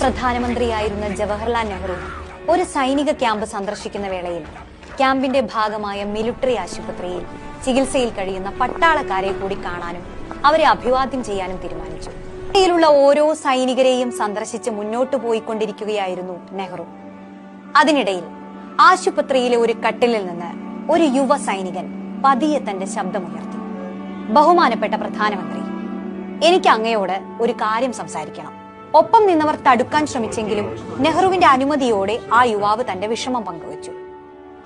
പ്രധാനമന്ത്രിയായിരുന്ന ജവഹർലാൽ നെഹ്റു ഒരു സൈനിക ക്യാമ്പ് സന്ദർശിക്കുന്ന വേളയിൽ ക്യാമ്പിന്റെ ഭാഗമായ മിലിറ്ററി ആശുപത്രിയിൽ ചികിത്സയിൽ കഴിയുന്ന പട്ടാളക്കാരെ കൂടി കാണാനും അവരെ അഭിവാദ്യം ചെയ്യാനും തീരുമാനിച്ചു. ഇന്ത്യയിലുള്ള ഓരോ സൈനികരെയും സന്ദർശിച്ച് മുന്നോട്ടു പോയിക്കൊണ്ടിരിക്കുകയായിരുന്നു നെഹ്റു. അതിനിടയിൽ ആശുപത്രിയിലെ ഒരു കട്ടിലിൽ നിന്ന് ഒരു യുവ സൈനികൻ പതിയെ തന്റെ ശബ്ദമുയർത്തി. ബഹുമാനപ്പെട്ട പ്രധാനമന്ത്രി എനിക്ക് അങ്ങയോട് ഒരു കാര്യം സംസാരിക്കണം. ഒപ്പം നിന്നവർ തടുക്കാൻ ശ്രമിച്ചെങ്കിലും നെഹ്റുവിന്റെ അനുമതിയോടെ ആ യുവാവ് തന്റെ വിഷമം പങ്കുവച്ചു.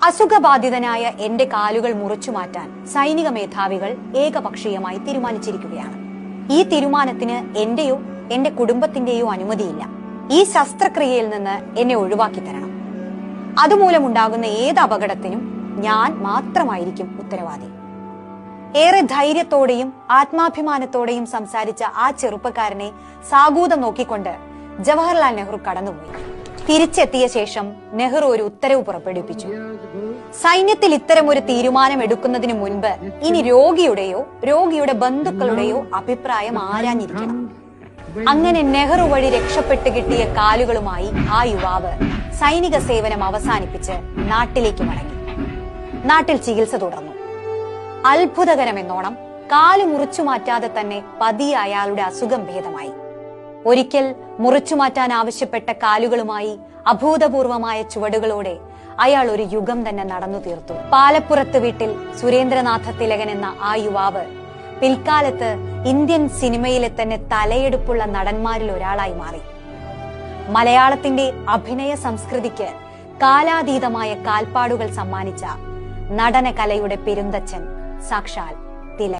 അസുഖബാധിതനായ എന്റെ കാലുകൾ മുറിച്ചു മാറ്റാൻ സൈനിക മേധാവികൾ ഏകപക്ഷീയമായി തീരുമാനിച്ചിരിക്കുകയാണ്. ഈ തീരുമാനത്തിന് എന്റെയോ എന്റെ കുടുംബത്തിന്റെയോ അനുമതിയില്ല. ഈ ശസ്ത്രക്രിയയിൽ നിന്ന് എന്നെ ഒഴിവാക്കി തരണം. അതുമൂലമുണ്ടാകുന്ന ഏത് അപകടത്തിനും ഞാൻ മാത്രമായിരിക്കും ഉത്തരവാദി. ഏറെ ധൈര്യത്തോടെയും ആത്മാഭിമാനത്തോടെയും സംസാരിച്ച ആ ചെറുപ്പക്കാരനെ സാഗൂതം നോക്കിക്കൊണ്ട് ജവഹർലാൽ നെഹ്റു കടന്നുപോയി. തിരിച്ചെത്തിയ ശേഷം നെഹ്റു ഒരു ഉത്തരവ് പുറപ്പെടുവിപ്പിച്ചു. സൈന്യത്തിൽ ഇത്തരം ഒരു തീരുമാനം എടുക്കുന്നതിന് മുൻപ് ഇനി രോഗിയുടെയോ രോഗിയുടെ ബന്ധുക്കളുടെയോ അഭിപ്രായം ആരാഞ്ഞിരിക്കണം. അങ്ങനെ നെഹ്റു വഴി രക്ഷപ്പെട്ട് കിട്ടിയ കാലുകളുമായി ആ യുവാവ് സൈനിക സേവനം അവസാനിപ്പിച്ച് നാട്ടിലേക്ക് മടങ്ങി. നാട്ടിൽ ചികിത്സ തുടർന്നു. അത്ഭുതകരമെന്നോണം കാലു മുറിച്ചു മാറ്റാതെ തന്നെ പതിയെ അയാളുടെ അസുഖം ഭേദമായി. ഒരിക്കൽ മുറിച്ചു മാറ്റാൻ ആവശ്യപ്പെട്ട കാലുകളുമായി അഭൂതപൂർവമായ ചുവടുകളോടെ അയാൾ ഒരു യുഗം തന്നെ നടന്നു തീർത്തു. പാലപ്പുറത്ത് വീട്ടിൽ സുരേന്ദ്രനാഥ തിലകൻ എന്ന ആ യുവാവ് പിൽക്കാലത്ത് ഇന്ത്യൻ സിനിമയിലെ തന്നെ തലയെടുപ്പുള്ള നടന്മാരിൽ ഒരാളായി മാറി. മലയാളത്തിന്റെ അഭിനയ സംസ്കൃതിക്ക് കാലാതീതമായ കാൽപ്പാടുകൾ സമ്മാനിച്ച നടനകലയുടെ പെരുന്തച്ഛൻ साक्षात।